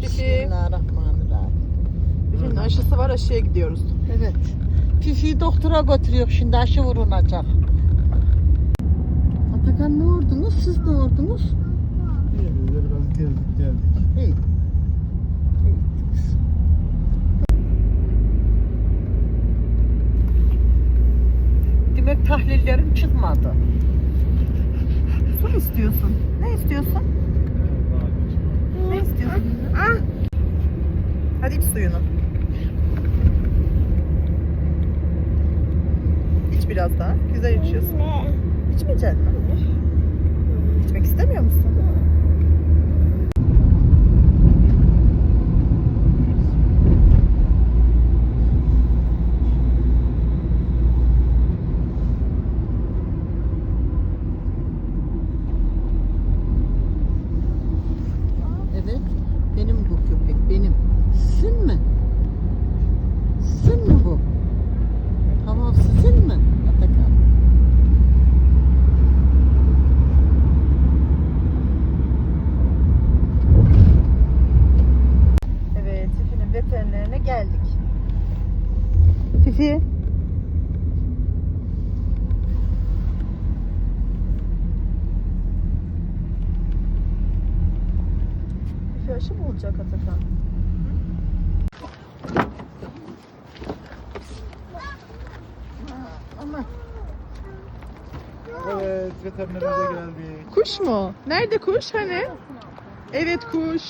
Fifi. Bismillahirrahmanirrahim. Fifi'nin aşısı var aşıya gidiyoruz. Evet. Fifi'yi doktora götürüyor şimdi aşı vurulacak. Atakan ne ordunuz? Siz ne ordunuz? Biraz gezdik geldik. İyi. İyi. Demek tahlillerim çıkmadı. Su mu istiyorsun? Ne istiyorsun? Ne istiyorsun? Hadi iç suyunu. İç biraz daha. Güzel içiyorsun. İçmeyecek mi? İçmek istemiyor musun? Evet. Benim bu köpek. Benim. Sizin mi? Sizin mi bu? Tamam sizin mi? Atakan. Evet, Fifi'nin veterinerine geldik. Fifi. Fifi aşı mı olacak Atakan? Ama Evet, veterinerimize geldik. Kuş mu? Nerede kuş hani? Evet kuş.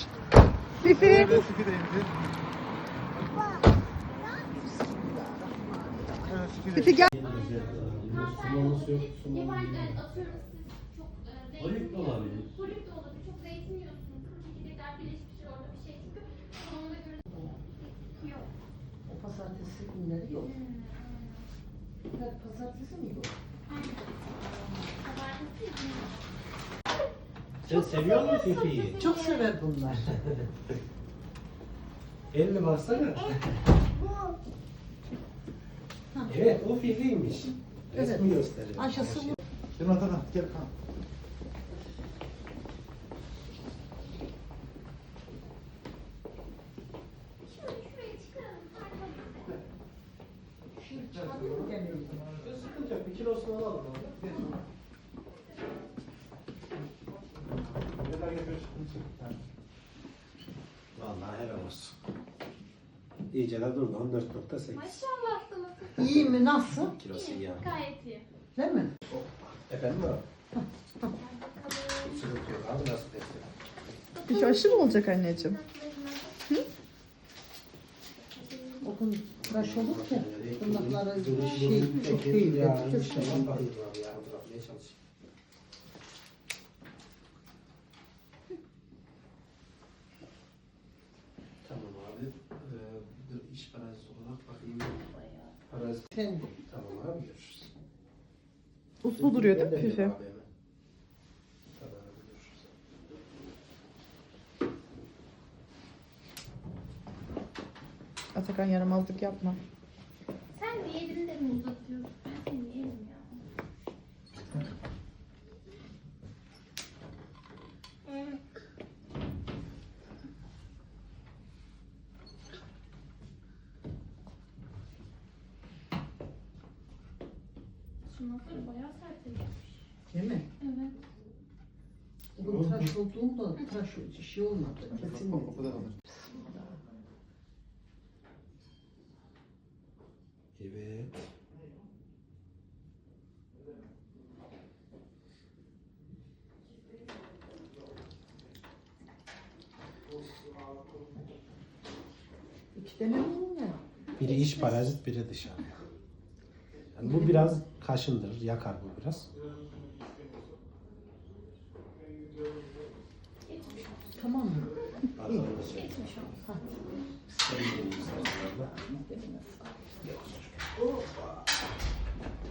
Fifi. Evet, Fifi de indi. Evet, Fifi de Fifi gel. Sumaması yok. Sumaması Yani atıyorum siz çok e, Polip de olabilir. Polip de olabilir. Pazartesi günleri yok. Her pazartesi mi yok? Sen seviyor musun Fifi'yi? Çok sever bunlar. Elini baksana. Evet o Fifi'ymiş. Resmi gösteriyor. Aşısı bu. Gel Atakan, gel kan. Bir kilosunu alalım. Yeter getir. Vallahi helal olsun. İyice de durdu. 14.8 Maşallah sana. İyi mi? Nasıl? kilosu İyi, yani. gayet iyi. Değil mi? Efendim abi? Sıkıntı yok abi nasıl destek? Fifi aşı mı olacak anneciğim? O gün tıraş olur ki tırnakları şey çok değil. Çok işte şey. Tamam abi. Ee, dur, iş parazit olarak bakayım. Parazit. Tamam abi görüşürüz. Uslu duruyor değil mi Ben de Fifi? abi hemen. Tamam abi görüşürüz. Atakan yaramazlık yapma. Sen de elini de mi uzatıyorsun? Ben seni yerim ya. Şunlar bayağı sert edilmiş. değil mi? Evet. Gün tıraş olduğumda tıraş şey olmadı. Kesinlikle. O kadar alır. Evet. İki tane mi ne? Biri iç parazit, biri dışarı. Yani bu biraz kaşındır, yakar bu biraz. Tamam mı? Geçmiş olsun.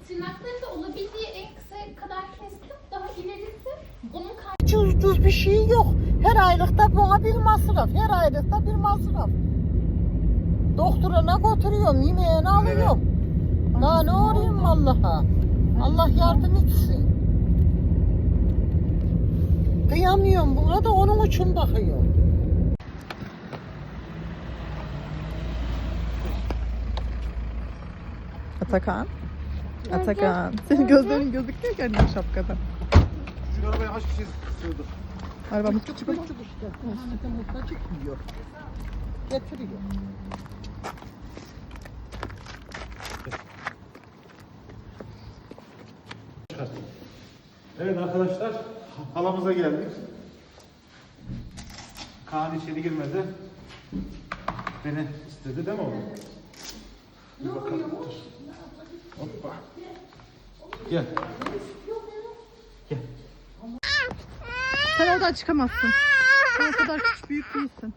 Tırnakları da olabildiği en kısa kadar kestim. Daha ilerisi onun Hiç ucuz bir şey yok. Her aylıkta buna bir masraf. Her aylıkta bir masraf. Doktoruna götürüyorum, yemeğini alıyorum. Daha ne olayım vallaha. Allah yardım etsin. Kıyamıyorum buna da onun için bakıyorum. Atakan. Atakan. Senin gözlerin gözüküyor ki annem şapkada. Şu arabaya kaç kişi sığdı? Arabamız küçük ama. Küçük işte. Ahmet'e muhtacık yiyor. Getiriyor. Evet arkadaşlar halamıza geldik. Kaan içeri girmedi. Beni istedi değil mi oğlum? Bir bakalım. Hoppa. Gel. Gel. Sen oradan çıkamazsın. Sen o kadar küçük büyük değilsin.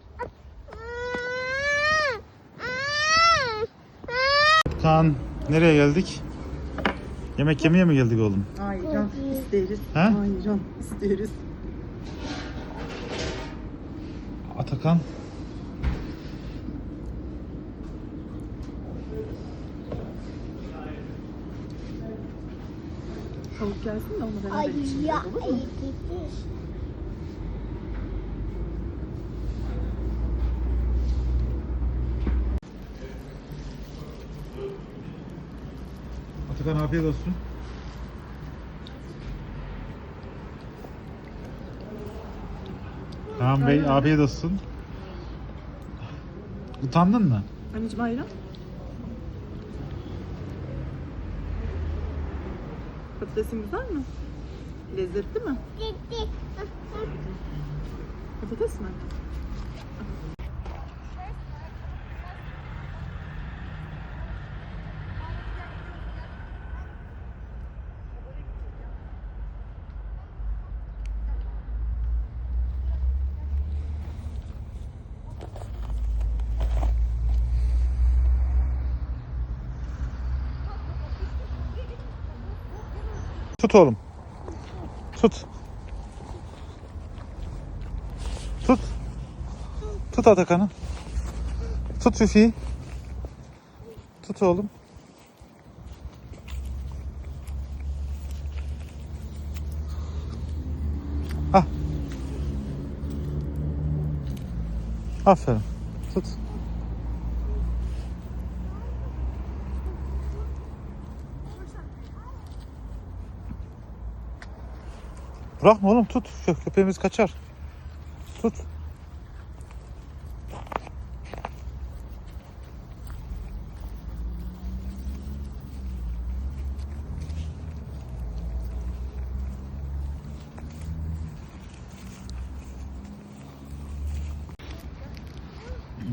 Kaan nereye geldik? Yemek yemeye mi geldik oğlum? Ayran isteriz. He? Ayran isteriz. Atakan. Gelsin de onu beraber içeceğiz olur mu? Atakan afiyet olsun. Kaan Bey afiyet olsun. Utandın mı? Anneciğim ayran. Patatesin güzel mi? Lezzetli mi? Patates mi? Tut oğlum. Tut. Tut. Tut Atakan'ı. Tut Fifi'yi. Tut oğlum. Ah. Aferin. Tut. Bırakma oğlum tut. Kö- Köpeğimiz kaçar. Tut.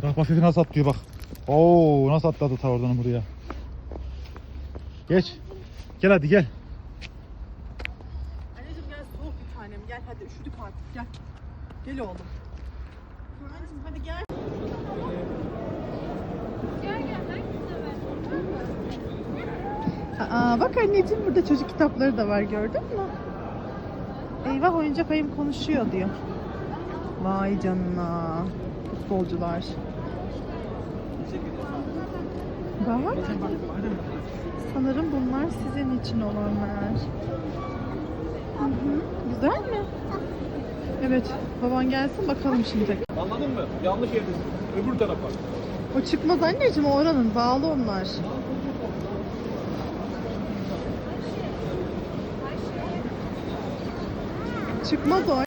Bak bak nasıl atlıyor bak. Oo nasıl atladı ta oradan buraya. Geç. Gel hadi gel. Anneciğim gel soğuk bir tanem gel hadi üşüdük artık gel. Oğlum. Anneciğim hadi gel. Aa, bak anneciğim burada çocuk kitapları da var gördün mü? Eyvah oyuncak ayım konuşuyor diyor. Vay canına. Futbolcular. Bak. Sanırım bunlar sizin için olanlar. Hı hı. Güzel mi? Evet. Baban gelsin bakalım şimdi. Anladın mı? Yanlış yerdesin. Öbür tarafa. O çıkmaz anneciğim o oranın. Bağlı onlar. Çıkmaz o